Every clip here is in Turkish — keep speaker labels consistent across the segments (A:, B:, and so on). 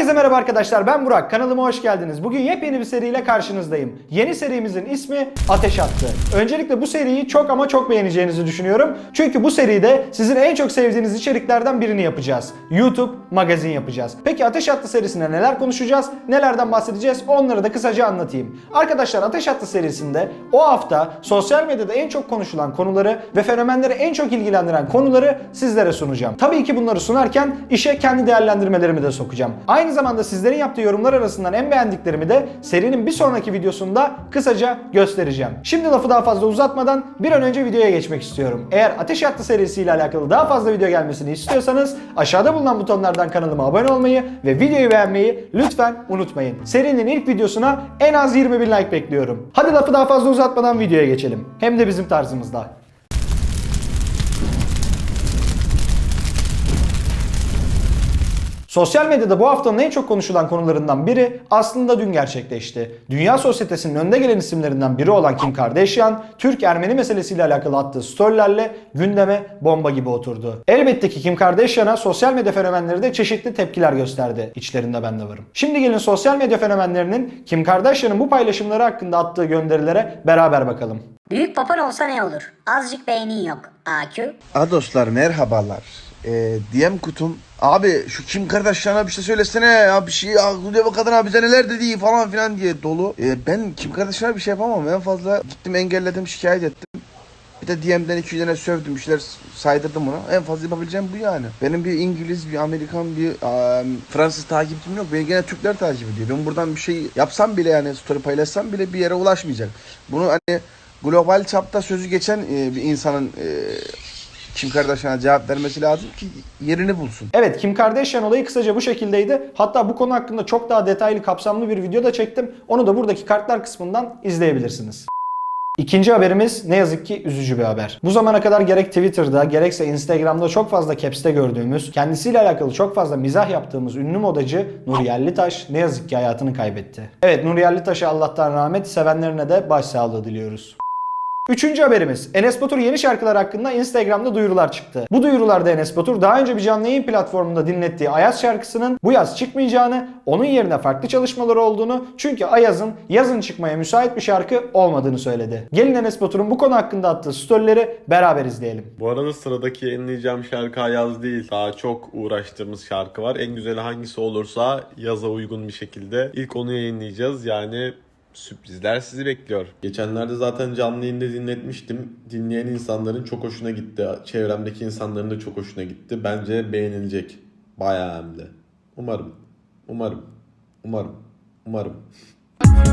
A: Herkese merhaba arkadaşlar ben Burak kanalıma hoş geldiniz. Bugün yepyeni bir seriyle karşınızdayım. Yeni serimizin ismi Ateş Attı. Öncelikle bu seriyi çok ama çok beğeneceğinizi düşünüyorum. Çünkü bu seride sizin en çok sevdiğiniz içeriklerden birini yapacağız. YouTube magazin yapacağız. Peki Ateş Attı serisinde neler konuşacağız, nelerden bahsedeceğiz onları da kısaca anlatayım. Arkadaşlar Ateş Attı serisinde o hafta sosyal medyada en çok konuşulan konuları ve fenomenleri en çok ilgilendiren konuları sizlere sunacağım. Tabii ki bunları sunarken işe kendi değerlendirmelerimi de sokacağım. Aynı zamanda sizlerin yaptığı yorumlar arasından en beğendiklerimi de serinin bir sonraki videosunda kısaca göstereceğim. Şimdi lafı daha fazla uzatmadan bir an önce videoya geçmek istiyorum. Eğer Ateş Yattı serisiyle alakalı daha fazla video gelmesini istiyorsanız aşağıda bulunan butonlardan kanalıma abone olmayı ve videoyu beğenmeyi lütfen unutmayın. Serinin ilk videosuna en az 20 bin like bekliyorum. Hadi lafı daha fazla uzatmadan videoya geçelim. Hem de bizim tarzımızda. Sosyal medyada bu haftanın en çok konuşulan konularından biri aslında dün gerçekleşti. Dünya sosyetesinin önde gelen isimlerinden biri olan Kim Kardashian, Türk-Ermeni meselesiyle alakalı attığı storylerle gündeme bomba gibi oturdu. Elbette ki Kim Kardashian'a sosyal medya fenomenleri de çeşitli tepkiler gösterdi. İçlerinde ben de varım. Şimdi gelin sosyal medya fenomenlerinin Kim Kardashian'ın bu paylaşımları hakkında attığı gönderilere beraber bakalım.
B: Büyük papar olsa ne olur? Azıcık beynin yok. AQ.
C: Ha dostlar merhabalar. Ee, DM kutum. Abi şu Kim Kardashian'a bir şey söylesene ya bir şey ya bu kadın abi bize neler dediği falan filan diye dolu. Ee, ben Kim Kardashian'a bir şey yapamam. En fazla gittim engelledim şikayet ettim. Bir de DM'den iki tane sövdüm bir şeyler saydırdım ona. En fazla yapabileceğim bu yani. Benim bir İngiliz, bir Amerikan, bir eee, Fransız takipçim yok. Beni gene Türkler takip ediyor. Ben buradan bir şey yapsam bile yani story paylaşsam bile bir yere ulaşmayacak. Bunu hani global çapta sözü geçen eee, bir insanın eee Kim Kardashian'a cevap vermesi lazım ki yerini bulsun.
A: Evet Kim Kardashian olayı kısaca bu şekildeydi. Hatta bu konu hakkında çok daha detaylı kapsamlı bir video da çektim. Onu da buradaki kartlar kısmından izleyebilirsiniz. İkinci haberimiz ne yazık ki üzücü bir haber. Bu zamana kadar gerek Twitter'da gerekse Instagram'da çok fazla caps'te gördüğümüz, kendisiyle alakalı çok fazla mizah yaptığımız ünlü modacı Nur Yerlitaş ne yazık ki hayatını kaybetti. Evet Nur Yerlitaş'a Allah'tan rahmet, sevenlerine de başsağlığı diliyoruz. Üçüncü haberimiz. Enes Batur yeni şarkılar hakkında Instagram'da duyurular çıktı. Bu duyurularda Enes Batur daha önce bir canlı yayın platformunda dinlettiği Ayaz şarkısının bu yaz çıkmayacağını, onun yerine farklı çalışmaları olduğunu çünkü Ayaz'ın yazın çıkmaya müsait bir şarkı olmadığını söyledi. Gelin Enes Batur'un bu konu hakkında attığı storyleri beraber izleyelim.
D: Bu arada sıradaki yayınlayacağım şarkı Ayaz değil. Daha çok uğraştığımız şarkı var. En güzeli hangisi olursa yaza uygun bir şekilde ilk onu yayınlayacağız. Yani sürprizler sizi bekliyor. Geçenlerde zaten canlı yayında dinletmiştim. Dinleyen insanların çok hoşuna gitti. Çevremdeki insanların da çok hoşuna gitti. Bence beğenilecek. Bayağı hem de. Umarım. Umarım. Umarım. Umarım.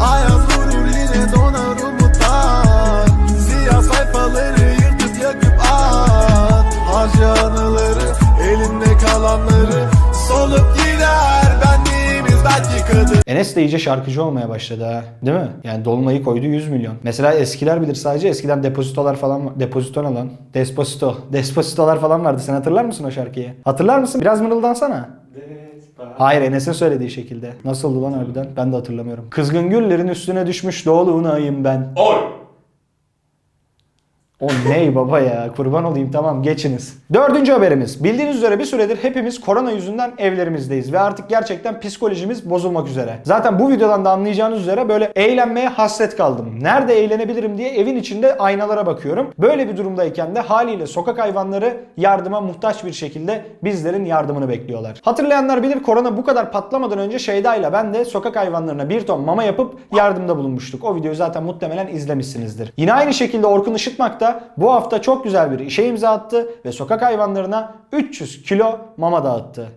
E: Ayaz vurur yine donar umutlar Siyah sayfaları
A: Enes de iyice şarkıcı olmaya başladı ha. Değil mi? Yani dolmayı koydu 100 milyon. Mesela eskiler bilir sadece eskiden depozitolar falan. Depozito ne lan? Desposito. Despozitolar falan vardı. Sen hatırlar mısın o şarkıyı? Hatırlar mısın? Biraz mırıldansana. Hayır Enes'in söylediği şekilde. Nasıldı lan harbiden? Ben de hatırlamıyorum. Kızgın güllerin üstüne düşmüş dolunayım ben.
D: Oy!
A: O ney baba ya kurban olayım tamam geçiniz. Dördüncü haberimiz. Bildiğiniz üzere bir süredir hepimiz korona yüzünden evlerimizdeyiz ve artık gerçekten psikolojimiz bozulmak üzere. Zaten bu videodan da anlayacağınız üzere böyle eğlenmeye hasret kaldım. Nerede eğlenebilirim diye evin içinde aynalara bakıyorum. Böyle bir durumdayken de haliyle sokak hayvanları yardıma muhtaç bir şekilde bizlerin yardımını bekliyorlar. Hatırlayanlar bilir korona bu kadar patlamadan önce Şeyda ile ben de sokak hayvanlarına bir ton mama yapıp yardımda bulunmuştuk. O videoyu zaten muhtemelen izlemişsinizdir. Yine aynı şekilde Orkun Işıtmak da bu hafta çok güzel bir işe imza attı ve sokak hayvanlarına 300 kilo mama dağıttı.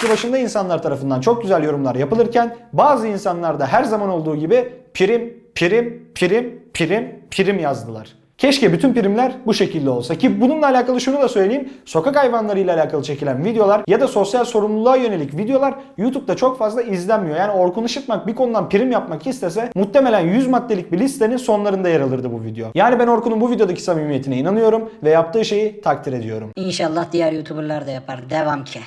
A: Şu başında insanlar tarafından çok güzel yorumlar yapılırken bazı insanlar da her zaman olduğu gibi prim, prim, prim, prim, prim yazdılar. Keşke bütün primler bu şekilde olsa ki bununla alakalı şunu da söyleyeyim. Sokak hayvanları ile alakalı çekilen videolar ya da sosyal sorumluluğa yönelik videolar YouTube'da çok fazla izlenmiyor. Yani Orkun Işıtmak bir konudan prim yapmak istese muhtemelen 100 maddelik bir listenin sonlarında yer alırdı bu video. Yani ben Orkun'un bu videodaki samimiyetine inanıyorum ve yaptığı şeyi takdir ediyorum.
B: İnşallah diğer YouTuber'lar da yapar. Devam ki.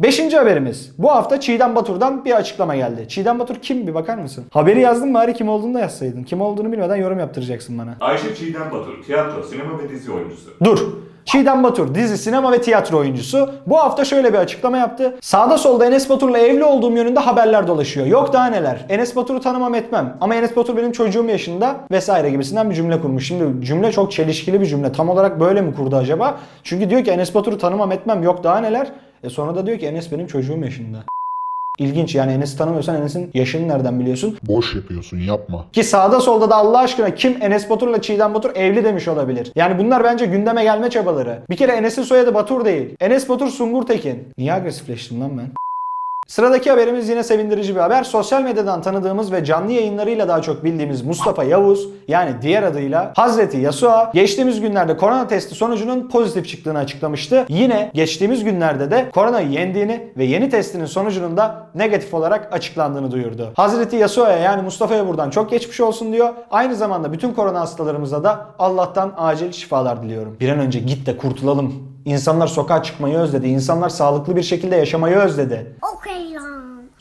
A: Beşinci haberimiz. Bu hafta Çiğdem Batur'dan bir açıklama geldi. Çiğdem Batur kim bir bakar mısın? Haberi yazdım bari kim olduğunu da yazsaydın. Kim olduğunu bilmeden yorum yaptıracaksın bana.
F: Ayşe Çiğdem Batur, tiyatro, sinema ve dizi oyuncusu.
A: Dur. Çiğdem Batur dizi, sinema ve tiyatro oyuncusu bu hafta şöyle bir açıklama yaptı. Sağda solda Enes Batur'la evli olduğum yönünde haberler dolaşıyor. Yok daha neler. Enes Batur'u tanımam etmem. Ama Enes Batur benim çocuğum yaşında vesaire gibisinden bir cümle kurmuş. Şimdi cümle çok çelişkili bir cümle. Tam olarak böyle mi kurdu acaba? Çünkü diyor ki Enes Batur'u tanımam etmem. Yok daha neler. E sonra da diyor ki Enes benim çocuğum yaşında. İlginç yani Enes'i tanımıyorsan Enes'in yaşını nereden biliyorsun?
F: Boş yapıyorsun yapma.
A: Ki sağda solda da Allah aşkına kim Enes Batur'la Çiğdem Batur evli demiş olabilir. Yani bunlar bence gündeme gelme çabaları. Bir kere Enes'in soyadı Batur değil. Enes Batur Sungur Tekin. Niye agresifleştim lan ben? Sıradaki haberimiz yine sevindirici bir haber. Sosyal medyadan tanıdığımız ve canlı yayınlarıyla daha çok bildiğimiz Mustafa Yavuz yani diğer adıyla Hazreti Yasua geçtiğimiz günlerde korona testi sonucunun pozitif çıktığını açıklamıştı. Yine geçtiğimiz günlerde de koronayı yendiğini ve yeni testinin sonucunun da negatif olarak açıklandığını duyurdu. Hazreti Yasuo'ya yani Mustafa'ya buradan çok geçmiş olsun diyor. Aynı zamanda bütün korona hastalarımıza da Allah'tan acil şifalar diliyorum. Bir an önce git de kurtulalım. İnsanlar sokağa çıkmayı özledi. İnsanlar sağlıklı bir şekilde yaşamayı özledi.
B: Lan.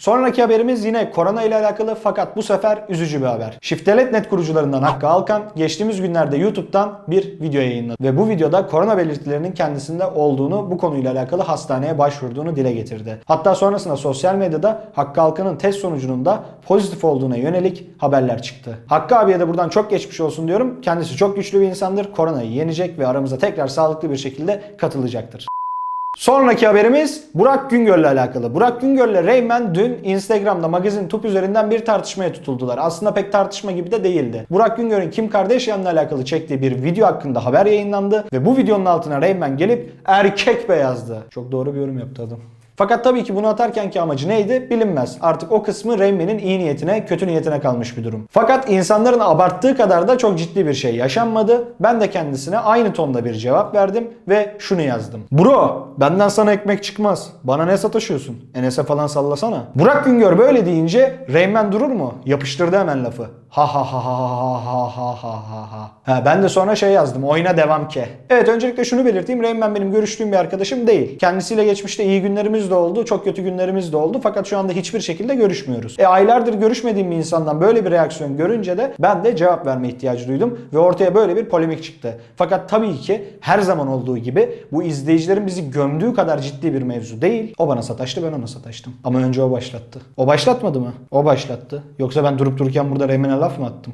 A: Sonraki haberimiz yine korona ile alakalı fakat bu sefer üzücü bir haber. Şiftelet.net kurucularından Hakkı Alkan geçtiğimiz günlerde YouTube'dan bir video yayınladı. Ve bu videoda korona belirtilerinin kendisinde olduğunu, bu konuyla alakalı hastaneye başvurduğunu dile getirdi. Hatta sonrasında sosyal medyada Hakkı Alkan'ın test sonucunun da pozitif olduğuna yönelik haberler çıktı. Hakkı abiye de buradan çok geçmiş olsun diyorum. Kendisi çok güçlü bir insandır. Koronayı yenecek ve aramıza tekrar sağlıklı bir şekilde katılacaktır. Sonraki haberimiz Burak Güngör'le alakalı. Burak Güngör'le Reymen dün Instagram'da magazin top üzerinden bir tartışmaya tutuldular. Aslında pek tartışma gibi de değildi. Burak Güngör'ün Kim Kardashian'la alakalı çektiği bir video hakkında haber yayınlandı ve bu videonun altına Reymen gelip erkek be yazdı. Çok doğru bir yorum yaptı adam. Fakat tabii ki bunu atarkenki amacı neydi bilinmez. Artık o kısmı Rainman'in iyi niyetine, kötü niyetine kalmış bir durum. Fakat insanların abarttığı kadar da çok ciddi bir şey yaşanmadı. Ben de kendisine aynı tonda bir cevap verdim ve şunu yazdım. Bro, benden sana ekmek çıkmaz. Bana ne sataşıyorsun? Enes'e falan sallasana. Burak Güngör böyle deyince Rainman durur mu? Yapıştırdı hemen lafı. Ha ha ha ha ha ha ha ha ha ben de sonra şey yazdım. Oyuna devam ke. Evet öncelikle şunu belirteyim. Rainman benim görüştüğüm bir arkadaşım değil. Kendisiyle geçmişte iyi günlerimiz de oldu. Çok kötü günlerimiz de oldu. Fakat şu anda hiçbir şekilde görüşmüyoruz. E aylardır görüşmediğim bir insandan böyle bir reaksiyon görünce de ben de cevap verme ihtiyacı duydum. Ve ortaya böyle bir polemik çıktı. Fakat tabii ki her zaman olduğu gibi bu izleyicilerin bizi gömdüğü kadar ciddi bir mevzu değil. O bana sataştı ben ona sataştım. Ama önce o başlattı. O başlatmadı mı? O başlattı. Yoksa ben durup dururken burada Reymen'e laf mı attım?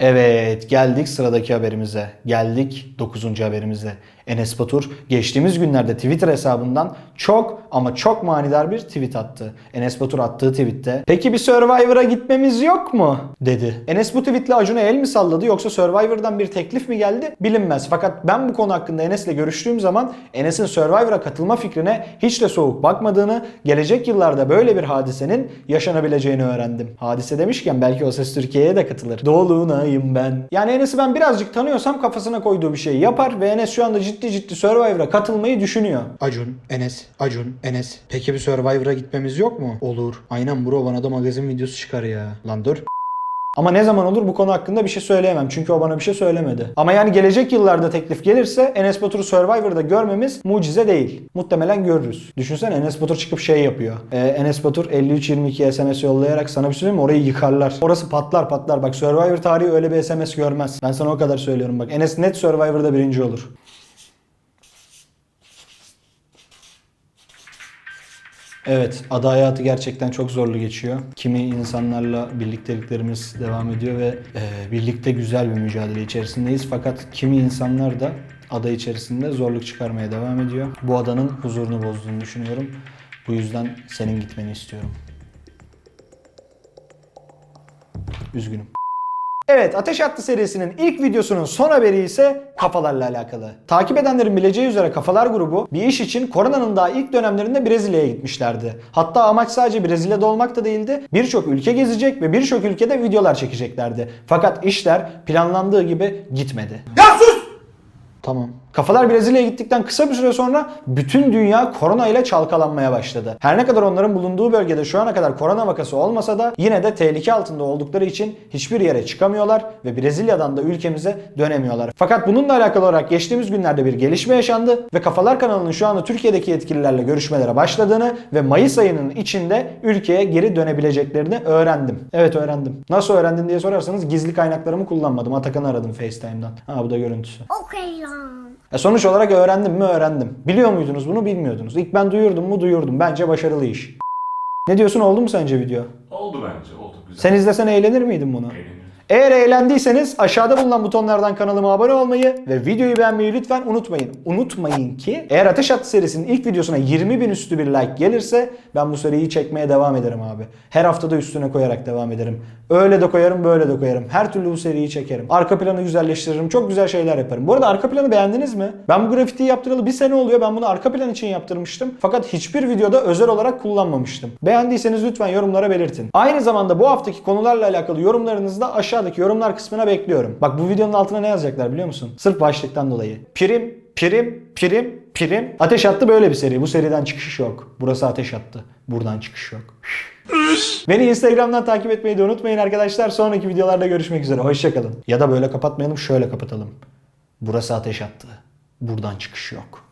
A: Evet geldik sıradaki haberimize. Geldik 9. haberimize. Enes Batur geçtiğimiz günlerde Twitter hesabından çok ama çok manidar bir tweet attı. Enes Batur attığı tweette peki bir Survivor'a gitmemiz yok mu? dedi. Enes bu tweetle Acun'a el mi salladı yoksa Survivor'dan bir teklif mi geldi bilinmez. Fakat ben bu konu hakkında Enes'le görüştüğüm zaman Enes'in Survivor'a katılma fikrine hiç de soğuk bakmadığını, gelecek yıllarda böyle bir hadisenin yaşanabileceğini öğrendim. Hadise demişken belki o ses Türkiye'ye de katılır. Dolunayım ben. Yani Enes'i ben birazcık tanıyorsam kafasına koyduğu bir şeyi yapar ve Enes şu anda ciddi ciddi Survivor'a katılmayı düşünüyor. Acun, Enes, Acun, Enes. Peki bir Survivor'a gitmemiz yok mu? Olur. Aynen bro bana da magazin videosu çıkar ya. Lan dur. Ama ne zaman olur bu konu hakkında bir şey söyleyemem. Çünkü o bana bir şey söylemedi. Ama yani gelecek yıllarda teklif gelirse Enes Batur'u Survivor'da görmemiz mucize değil. Muhtemelen görürüz. Düşünsene Enes Batur çıkıp şey yapıyor. Ee, Enes Batur 5322 SMS yollayarak sana bir şey mi? Orayı yıkarlar. Orası patlar patlar. Bak Survivor tarihi öyle bir SMS görmez. Ben sana o kadar söylüyorum bak. Enes net Survivor'da birinci olur. Evet, ada hayatı gerçekten çok zorlu geçiyor. Kimi insanlarla birlikteliklerimiz devam ediyor ve e, birlikte güzel bir mücadele içerisindeyiz. Fakat kimi insanlar da ada içerisinde zorluk çıkarmaya devam ediyor. Bu adanın huzurunu bozduğunu düşünüyorum. Bu yüzden senin gitmeni istiyorum. Üzgünüm. Evet Ateş Hattı serisinin ilk videosunun son haberi ise kafalarla alakalı. Takip edenlerin bileceği üzere Kafalar grubu bir iş için koronanın daha ilk dönemlerinde Brezilya'ya gitmişlerdi. Hatta amaç sadece Brezilya'da olmak da değildi. Birçok ülke gezecek ve birçok ülkede videolar çekeceklerdi. Fakat işler planlandığı gibi gitmedi. Tamam. Kafalar Brezilya'ya gittikten kısa bir süre sonra bütün dünya korona ile çalkalanmaya başladı. Her ne kadar onların bulunduğu bölgede şu ana kadar korona vakası olmasa da yine de tehlike altında oldukları için hiçbir yere çıkamıyorlar ve Brezilya'dan da ülkemize dönemiyorlar. Fakat bununla alakalı olarak geçtiğimiz günlerde bir gelişme yaşandı ve Kafalar kanalının şu anda Türkiye'deki yetkililerle görüşmelere başladığını ve Mayıs ayının içinde ülkeye geri dönebileceklerini öğrendim. Evet öğrendim. Nasıl öğrendin diye sorarsanız gizli kaynaklarımı kullanmadım. Atakan'ı aradım FaceTime'dan. Ha bu da görüntüsü.
B: Okey lan.
A: E sonuç olarak öğrendim mi öğrendim. Biliyor muydunuz bunu bilmiyordunuz. İlk ben duyurdum mu duyurdum. Bence başarılı iş. Ne diyorsun oldu mu sence video?
F: Oldu bence, oldu güzel.
A: Sen izlesen eğlenir miydin bunu?
F: Eğlenir.
A: Eğer eğlendiyseniz aşağıda bulunan butonlardan kanalıma abone olmayı ve videoyu beğenmeyi lütfen unutmayın. Unutmayın ki eğer Ateş Hattı serisinin ilk videosuna 20 bin üstü bir like gelirse ben bu seriyi çekmeye devam ederim abi. Her haftada üstüne koyarak devam ederim. Öyle de koyarım böyle de koyarım. Her türlü bu seriyi çekerim. Arka planı güzelleştiririm. Çok güzel şeyler yaparım. Bu arada arka planı beğendiniz mi? Ben bu grafitiyi yaptıralı bir sene oluyor. Ben bunu arka plan için yaptırmıştım. Fakat hiçbir videoda özel olarak kullanmamıştım. Beğendiyseniz lütfen yorumlara belirtin. Aynı zamanda bu haftaki konularla alakalı yorumlarınızı da aşağıdaki yorumlar kısmına bekliyorum. Bak bu videonun altına ne yazacaklar biliyor musun? Sırf başlıktan dolayı. Prim, prim, prim, prim. Ateş attı böyle bir seri. Bu seriden çıkış yok. Burası ateş attı. Buradan çıkış yok. Beni Instagram'dan takip etmeyi de unutmayın arkadaşlar. Sonraki videolarda görüşmek üzere. Hoşçakalın. Ya da böyle kapatmayalım şöyle kapatalım. Burası ateş attı. Buradan çıkış yok.